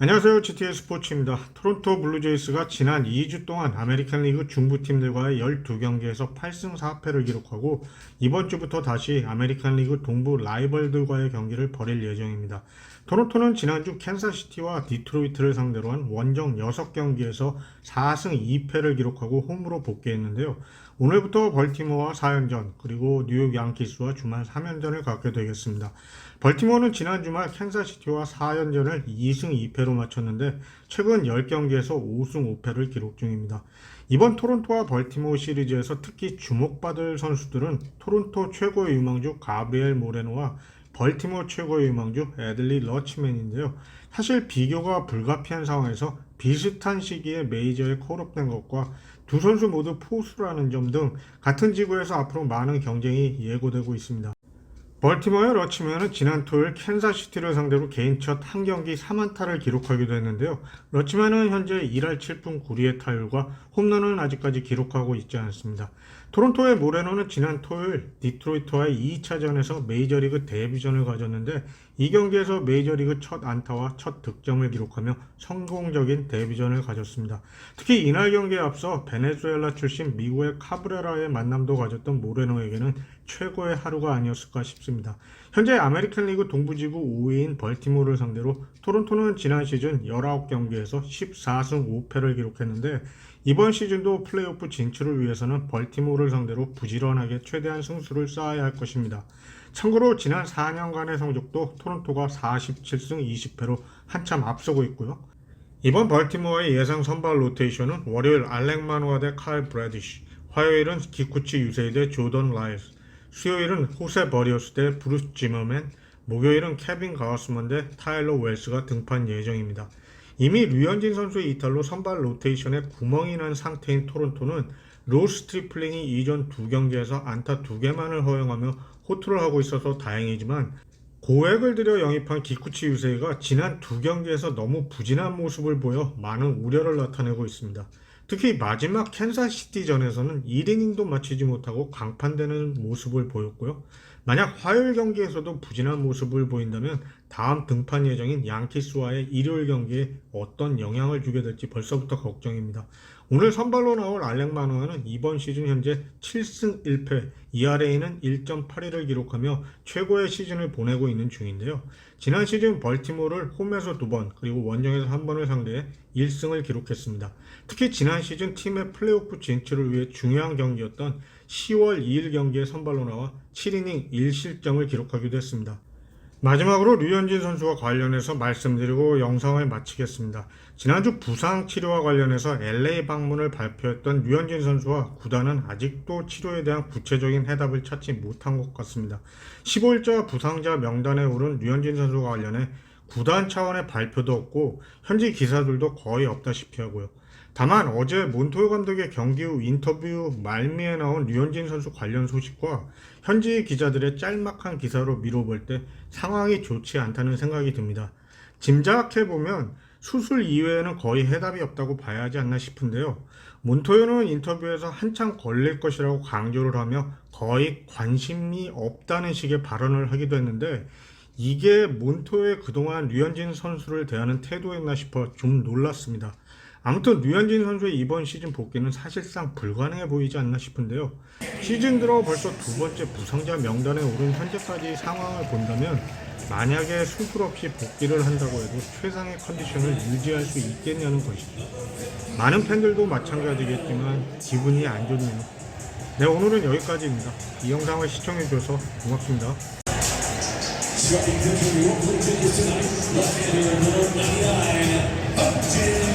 안녕하세요. GTA 스포츠입니다. 토론토 블루제이스가 지난 2주 동안 아메리칸 리그 중부팀들과의 12경기에서 8승 4패를 기록하고 이번 주부터 다시 아메리칸 리그 동부 라이벌들과의 경기를 벌일 예정입니다. 토론토는 지난주 캔사시티와 디트로이트를 상대로 한 원정 6경기에서 4승 2패를 기록하고 홈으로 복귀했는데요. 오늘부터 벌티모어와 4연전 그리고 뉴욕 양키스와 주말 3연전을 갖게 되겠습니다. 벌티모어는 지난 주말 캔사시티와 4연전을 2승 2패로 마쳤는데 최근 10경기에서 5승 5패를 기록 중입니다. 이번 토론토와 벌티모어 시리즈에서 특히 주목받을 선수들은 토론토 최고의 유망주 가브리엘 모레노와 벌티모어 최고의 유망주 애들리 러치맨인데요. 사실 비교가 불가피한 상황에서 비슷한 시기에 메이저에 콜업된 것과 두 선수 모두 포수라는 점 등 같은 지구에서 앞으로 많은 경쟁이 예고되고 있습니다. 벌티모어의 러치맨은 지난 토요일 캔사시티를 상대로 개인 첫 한 경기 3안타를 기록하기도 했는데요. 러치맨은 현재 1할 7분 9리의 타율과 홈런은 아직까지 기록하고 있지 않습니다. 토론토의 모레노는 지난 토요일 디트로이트와의 2차전에서 메이저리그 데뷔전을 가졌는데 이 경기에서 메이저리그 첫 안타와 첫 득점을 기록하며 성공적인 데뷔전을 가졌습니다. 특히 이날 경기에 앞서 베네수엘라 출신 미국의 카브레라의 만남도 가졌던 모레노에게는 최고의 하루가 아니었을까 싶습니다. 현재 아메리칸 리그 동부지구 5위인 벌티모어를 상대로 토론토는 지난 시즌 19경기에서 14승 5패를 기록했는데 이번 시즌도 플레이오프 진출을 위해서는 벌티모어를 상대로 부지런하게 최대한 승수를 쌓아야 할 것입니다. 참고로 지난 4년간의 성적도 토론토가 47승 20패로 한참 앞서고 있고요. 이번 벌티모어의 예상 선발 로테이션은 월요일 알렉 마누아 대칼 브래디쉬, 화요일은 기쿠치 유세이 대 조던 라이스, 수요일은 호세 버리오스 대 브루스 지머맨, 목요일은 케빈 가우스먼 대 타일러 웰스가 등판 예정입니다. 이미 류현진 선수의 이탈로 선발 로테이션에 구멍이 난 상태인 토론토는 로스 트리플링이 이전 두 경기에서 안타 두 개만을 허용하며 호투를 하고 있어서 다행이지만 고액을 들여 영입한 기쿠치 유세이가 지난 두 경기에서 너무 부진한 모습을 보여 많은 우려를 나타내고 있습니다. 특히 마지막 캔사시티전에서는 1이닝도 마치지 못하고 강판되는 모습을 보였고요. 만약 화요일 경기에서도 부진한 모습을 보인다면 다음 등판 예정인 양키스와의 일요일 경기에 어떤 영향을 주게 될지 벌써부터 걱정입니다. 오늘 선발로 나올 알렉 마누아는 이번 시즌 현재 7승 1패, ERA는 1.81을 기록하며 최고의 시즌을 보내고 있는 중인데요. 지난 시즌 벌티모어를 홈에서 두 번, 그리고 원정에서 한 번을 상대해 1승을 기록했습니다. 특히 지난 시즌 팀의 플레이오프 진출을 위해 중요한 경기였던 10월 2일 경기에 선발로 나와 7이닝 1실점을 기록하기도 했습니다. 마지막으로 류현진 선수와 관련해서 말씀드리고 영상을 마치겠습니다. 지난주 부상 치료와 관련해서 LA 방문을 발표했던 류현진 선수와 구단은 아직도 치료에 대한 구체적인 해답을 찾지 못한 것 같습니다. 15일자 부상자 명단에 오른 류현진 선수와 관련해 구단 차원의 발표도 없고 현지 기사들도 거의 없다시피 하고요. 다만 어제 몬토요 감독의 경기 후 인터뷰 말미에 나온 류현진 선수 관련 소식과 현지 기자들의 짤막한 기사로 미뤄볼 때 상황이 좋지 않다는 생각이 듭니다. 짐작해보면 수술 이외에는 거의 해답이 없다고 봐야 하지 않나 싶은데요. 몬토요는 인터뷰에서 한참 걸릴 것이라고 강조를 하며 거의 관심이 없다는 식의 발언을 하기도 했는데 이게 몬토요의 그동안 류현진 선수를 대하는 태도였나 싶어 좀 놀랐습니다. 아무튼 류현진 선수의 이번 시즌 복귀는 사실상 불가능해 보이지 않나 싶은데요. 시즌 들어 벌써 두 번째 부상자 명단에 오른 현재까지 상황을 본다면 만약에 수술 없이 복귀를 한다고 해도 최상의 컨디션을 유지할 수 있겠냐는 것이죠. 많은 팬들도 마찬가지겠지만 기분이 안 좋네요. 네 오늘은 여기까지입니다. 이 영상을 시청해주셔서 고맙습니다. Tonight, left